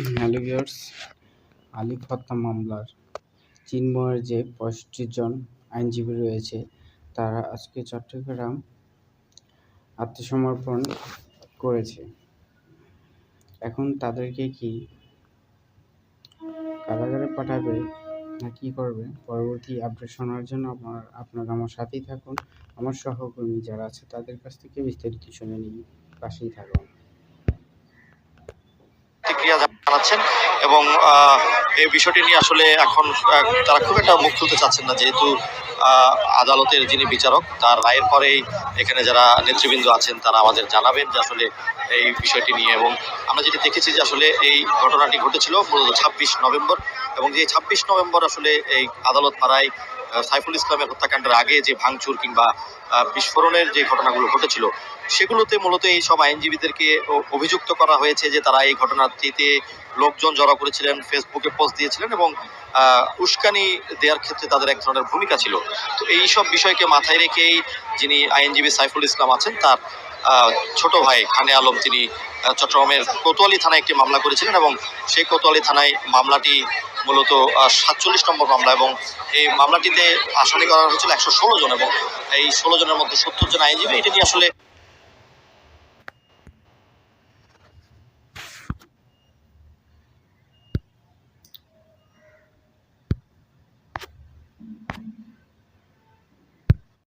Hello viewers, আলিফ হত্যা মামলার চিন্ময়ের যে পঁয়ষট্টি জন আইনজীবী রয়েছে, তারা আজকে চট্টগ্রাম আত্মসমর্পণ করেছে। এখন তাদেরকে কি কারাগারে পাঠাবে না কি করবে? পরবর্তী আপডেট শোনার জন্য আপনার, আপনারা আমার সাথেই থাকুন। আমার সহকর্মী যারা আছে, তাদের কাছ থেকে বিস্তারিত শুনে নিন পাশেই থাকুন। প্রতিক্রিয়া জানাচ্ছেন এবং এই বিষয়টি নিয়ে আসলে এখন তারা খুব একটা মুখ খুলতে চাচ্ছেন না যেহেতু আদালতের যিনি বিচারক, তার রায়ের পরেই এখানে যারা নেতৃবৃন্দ আছেন তারা আমাদের জানাবেন যে আসলে এই বিষয়টি নিয়ে এবং আমরা যেটা দেখেছি যে আসলে এই ঘটনাটি ঘটেছিল মূলত ছাব্বিশ নভেম্বর এবং যে ছাব্বিশ নভেম্বর আসলে এই আদালত পাড়ায় সাইফুল ইসলামের হত্যাকাণ্ডের আগে যে ভাঙচুর কিংবা বিস্ফোরণের যে ঘটনাগুলো ঘটেছিল, সেগুলোতে মূলত এই সব আইনজীবীদেরকে অভিযুক্ত করা হয়েছে যে তারা এই ঘটনাটিতে লোকজন জড়ো করেছিলেন, ফেসবুকে পোস্ট দিয়েছিলেন এবং উস্কানি দেওয়ার ক্ষেত্রে তাদের এক ধরনের ভূমিকা ছিল। তো এই সব বিষয়কে মাথায় রেখেই যিনি আইনজীবী সাইফুল ইসলাম আছেন, তার ছোট ভাই খানে আলম, তিনি চট্টগ্রামের কোতোয়ালি থানায় একটি মামলা করেছিলেন এবং সেই কোতোয়ালি থানায় মামলাটি মূলত সাতচল্লিশ নম্বর মামলা এবং এই মামলাটিতে আসামি করা হয়েছিল একশো ষোলো জন এবং এই ষোলো জনের মধ্যে সত্তর জন আইনজীবী। এটি নিয়ে আসলে